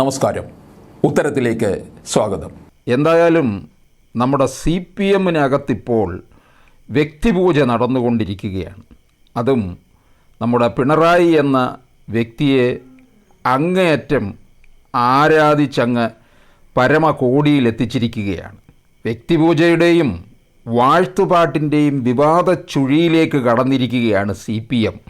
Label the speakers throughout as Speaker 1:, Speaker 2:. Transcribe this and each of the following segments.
Speaker 1: നമസ്കാരം. ഉത്തരത്തിലേക്ക് സ്വാഗതം.
Speaker 2: എന്തായാലും നമ്മുടെ സി പി എമ്മിനകത്തിപ്പോൾ വ്യക്തിപൂജ നടന്നുകൊണ്ടിരിക്കുകയാണ്. അതും നമ്മുടെ പിണറായി എന്ന വ്യക്തിയെ അങ്ങേയറ്റം ആരാധിച്ചങ്ങ് പരമകോടിയിലെത്തിച്ചിരിക്കുകയാണ്. വ്യക്തിപൂജയുടെയും വാഴ്ത്തുപാട്ടിന്റെയും വിവാദ ചുഴിയിലേക്ക് കടന്നിരിക്കുകയാണ് C P M.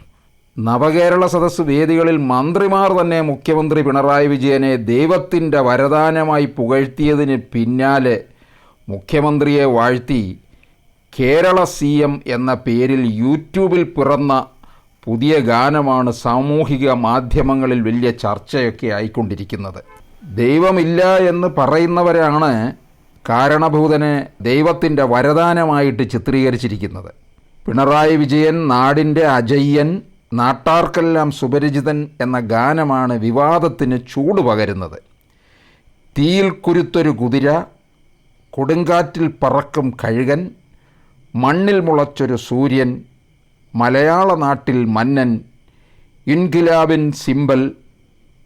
Speaker 2: Navakerala Sadas വേദികളിൽ മന്ത്രിമാർ തന്നെ മുഖ്യമന്ത്രി പിണറായി വിജയനെ ദൈവത്തിന്റെ വരദാനമായി പുകഴ്ത്തിയതിന് പിന്നാലെ മുഖ്യമന്ത്രിയെ വാഴ്ത്തി കേരള സി എം എന്ന പേരിൽ യൂട്യൂബിൽ പിറന്ന പുതിയ ഗാനമാണ് സാമൂഹിക മാധ്യമങ്ങളിൽ വലിയ ചർച്ചയൊക്കെ ആയിക്കൊണ്ടിരിക്കുന്നത്. ദൈവമില്ല എന്ന് പറയുന്നവരാണ് കാരണഭൂതനെ ദൈവത്തിന്റെ വരദാനമായിട്ട് ചിത്രീകരിച്ചിരിക്കുന്നത്. പിണറായി വിജയൻ നാടിന്റെ അജയ്യൻ നാട്ടാർക്കെല്ലാം സുപരിചിതൻ എന്ന ഗാനമാണ് വിവാദത്തിന് ചൂട് പകരുന്നത്. തീയിൽ കുരുത്തൊരു കുതിര കൊടുങ്കാറ്റിൽ പറക്കും കഴുകൻ മണ്ണിൽ മുളച്ചൊരു സൂര്യൻ മലയാള നാട്ടിൽ മന്നൻ ഇൻകിലാബിൻ സിമ്പൽ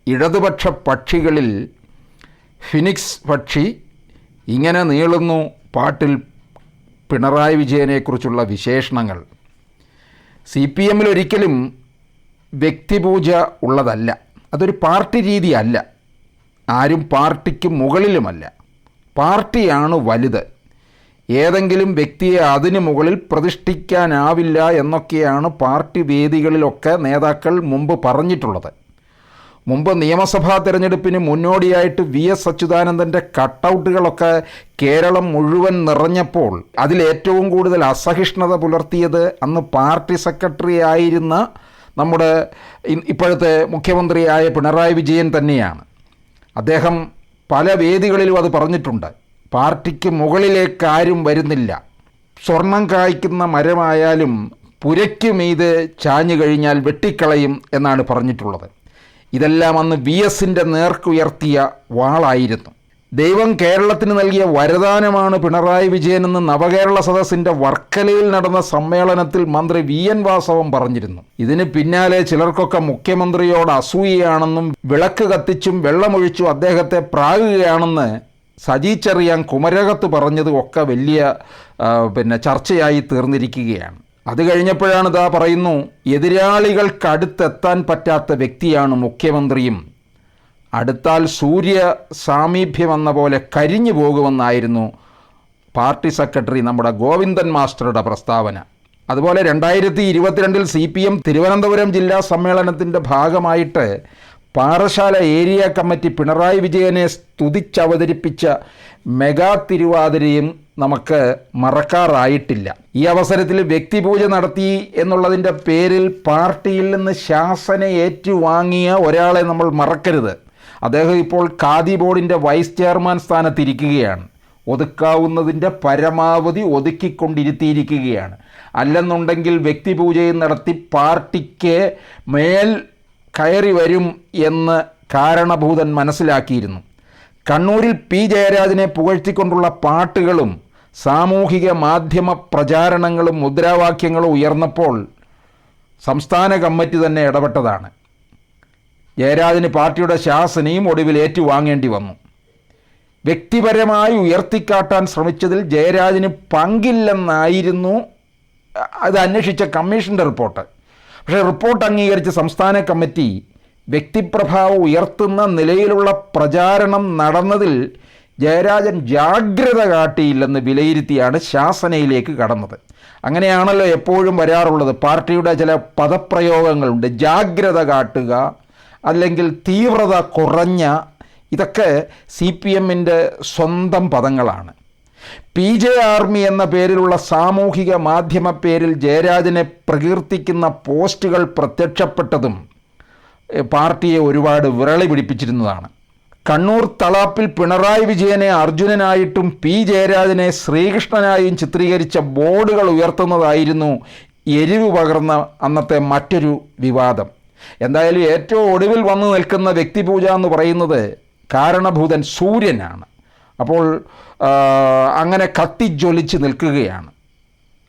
Speaker 2: ഇടതുപക്ഷ പക്ഷികളിൽ ഫിനിക്സ് പക്ഷി ഇങ്ങനെ നീളുന്നു പാട്ടിൽ പിണറായി വിജയനെക്കുറിച്ചുള്ള വിശേഷണങ്ങൾ. സി പി എമ്മിൽ ഒരിക്കലും വ്യക്തിപൂജ ഉള്ളതല്ല. അതൊരു പാർട്ടി രീതിയല്ല. ആരും പാർട്ടിക്ക് മുകളിലുമല്ല. പാർട്ടിയാണ് വലുത്. ഏതെങ്കിലും വ്യക്തിയെ അതിനു മുകളിൽ പ്രതിഷ്ഠിക്കാനാവില്ല എന്നൊക്കെയാണ് പാർട്ടി വേദികളിലൊക്കെ നേതാക്കൾ മുമ്പ് പറഞ്ഞിട്ടുള്ളത്. മുമ്പ് നിയമസഭാ തിരഞ്ഞെടുപ്പിന് മുന്നോടിയായിട്ട് വി എസ് അച്യുതാനന്ദന്റെ കട്ടൗട്ടുകളൊക്കെ കേരളം മുഴുവൻ നിറഞ്ഞപ്പോൾ അതിലേറ്റവും കൂടുതൽ അസഹിഷ്ണുത പുലർത്തിയത് അന്ന് പാർട്ടി സെക്രട്ടറി ആയിരുന്ന നമ്മുടെ ഇപ്പോഴത്തെ മുഖ്യമന്ത്രിയായ പിണറായി വിജയൻ തന്നെയാണ്. അദ്ദേഹം പല വേദികളിലും അത് പറഞ്ഞിട്ടുണ്ട്. പാർട്ടിക്ക് മുകളിലേക്ക് ആരും വരുന്നില്ല. സ്വർണം കായ്ക്കുന്ന മരമായാലും പുരയ്ക്കുമീത് ചാഞ്ഞു കഴിഞ്ഞാൽ വെട്ടിക്കളയും എന്നാണ് പറഞ്ഞിട്ടുള്ളത്. ഇതെല്ലാം അന്ന് വി എസിന്റെ നേർക്കുയർത്തിയ വാളായിരുന്നു. ദൈവം കേരളത്തിന് നൽകിയ വരദാനമാണ് പിണറായി വിജയനെന്ന് നവകേരള സദസ്സിന്റെ വർക്കലയിൽ നടന്ന സമ്മേളനത്തിൽ മന്ത്രി വി എൻ വാസവം പറഞ്ഞിരുന്നു. ഇതിന് പിന്നാലെ ചിലർക്കൊക്കെ മുഖ്യമന്ത്രിയോട് അസൂയയാണെന്നും വിളക്ക് കത്തിച്ചും വെള്ളമൊഴിച്ചും അദ്ദേഹത്തെ പ്രാകുകയാണെന്ന് സജി ചെറിയാൻ കുമരകത്ത് പറഞ്ഞതും ഒക്കെ വലിയ പിന്നെ ചർച്ചയായി തീർന്നിരിക്കുകയാണ്. അത് കഴിഞ്ഞപ്പോഴാണ് ഇതാ പറയുന്നു എതിരാളികൾക്കടുത്തെത്താൻ പറ്റാത്ത വ്യക്തിയാണ് മുഖ്യമന്ത്രിയും. അടുത്താൽ സൂര്യ സാമീപ്യം എന്ന പോലെ കരിഞ്ഞു പോകുമെന്നായിരുന്നു പാർട്ടി സെക്രട്ടറി നമ്മുടെ ഗോവിന്ദൻ മാസ്റ്ററുടെ പ്രസ്താവന. അതുപോലെ രണ്ടായിരത്തി ഇരുപത്തിരണ്ടിൽ സി പി എം തിരുവനന്തപുരം ജില്ലാ സമ്മേളനത്തിന്റെ ഭാഗമായിട്ട് പാറശാല ഏരിയ കമ്മിറ്റി പിണറായി വിജയനെ സ്തുതിച്ചവതരിപ്പിച്ച മെഗാ തിരുവാതിരയും നമുക്ക് മറക്കാറായിട്ടില്ല. ഈ അവസരത്തിൽ വ്യക്തിപൂജ നടത്തി എന്നുള്ളതിന്റെ പേരിൽ പാർട്ടിയിൽ നിന്ന് ശാസന ഏറ്റുവാങ്ങിയ ഒരാളെ നമ്മൾ മറക്കരുത്. അദ്ദേഹം ഇപ്പോൾ ഖാദി ബോർഡിന്റെ വൈസ് ചെയർമാൻ സ്ഥാനത്തിരിക്കുകയാണ്. ഒതുക്കാവുന്നതിന്റെ പരമാവധി ഒതുക്കിക്കൊണ്ടിരുത്തിയിരിക്കുകയാണ്. അല്ലെന്നുണ്ടെങ്കിൽ വ്യക്തിപൂജയും നടത്തി പാർട്ടിക്ക് മേൽ കയറി വരും എന്ന് കാരണഭൂതൻ മനസ്സിലാക്കിയിരുന്നു. കണ്ണൂരിൽ പി. ജയരാജനെ പുകഴ്ത്തിക്കൊണ്ടുള്ള പാട്ടുകളും സാമൂഹിക മാധ്യമ പ്രചാരണങ്ങളും മുദ്രാവാക്യങ്ങളും ഉയർന്നപ്പോൾ സംസ്ഥാന കമ്മിറ്റി തന്നെ ഇടപെട്ടതാണ്. ജയരാജന് പാർട്ടിയുടെ ശാസനയും ഒടുവിൽ ഏറ്റുവാങ്ങേണ്ടി വന്നു. വ്യക്തിപരമായി ഉയർത്തിക്കാട്ടാൻ ശ്രമിച്ചതിൽ ജയരാജന് പങ്കില്ലെന്നായിരുന്നു അത് അന്വേഷിച്ച കമ്മീഷന്റെ റിപ്പോർട്ട്. പക്ഷേ റിപ്പോർട്ട് അംഗീകരിച്ച സംസ്ഥാന കമ്മിറ്റി വ്യക്തിപ്രഭാവം ഉയർത്തുന്ന നിലയിലുള്ള പ്രചാരണം നടന്നതിൽ ജയരാജൻ ജാഗ്രത കാട്ടിയില്ലെന്ന് വിലയിരുത്തിയാണ് ശാസനയിലേക്ക് കടന്നത്. അങ്ങനെയാണല്ലോ എപ്പോഴും വരാറുള്ളത്. പാർട്ടിയുടെ ചില പദപ്രയോഗങ്ങളുണ്ട്. ജാഗ്രത കാട്ടുക അല്ലെങ്കിൽ തീവ്രത കുറഞ്ഞ ഇതൊക്കെ സി പി എമ്മിന്റെ സ്വന്തം പദങ്ങളാണ്. പി ജെ ആർമി എന്ന പേരിലുള്ള സാമൂഹിക മാധ്യമ പേരിൽ ജയരാജനെ പ്രകീർത്തിക്കുന്ന പോസ്റ്റുകൾ പ്രത്യക്ഷപ്പെട്ടതും പാർട്ടിയെ ഒരുപാട് വിരളി പിടിപ്പിച്ചിരുന്നതാണ്. കണ്ണൂർ തളാപ്പിൽ പിണറായി വിജയനെ അർജുനനായിട്ടും പി ജയരാജനെ ശ്രീകൃഷ്ണനായും ചിത്രീകരിച്ച ബോർഡുകൾ ഉയർത്തുന്നതായിരുന്നു എരിവ് പകർന്ന അന്നത്തെ മറ്റൊരു വിവാദം. എന്തായാലും ഏറ്റവും ഒടുവിൽ വന്നു നിൽക്കുന്ന വ്യക്തിപൂജ എന്ന് പറയുന്നത് കാരണഭൂതൻ സൂര്യനാണ്. അപ്പോൾ അങ്ങനെ കത്തിജ്വലിച്ച് നിൽക്കുകയാണ്.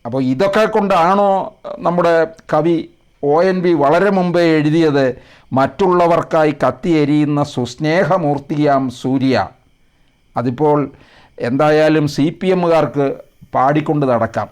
Speaker 2: അപ്പോൾ ഇതൊക്കെ കൊണ്ടാണോ നമ്മുടെ കവി ഒ എൻ വി വളരെ മുമ്പേ എഴുതിയത് മറ്റുള്ളവർക്കായി കത്തിയെരിയുന്ന സുസ്നേഹമൂർത്തിയാം സൂര്യ? അതിപ്പോൾ എന്തായാലും സി പി എമ്മുകാർക്ക് പാടിക്കൊണ്ട് നടക്കാം.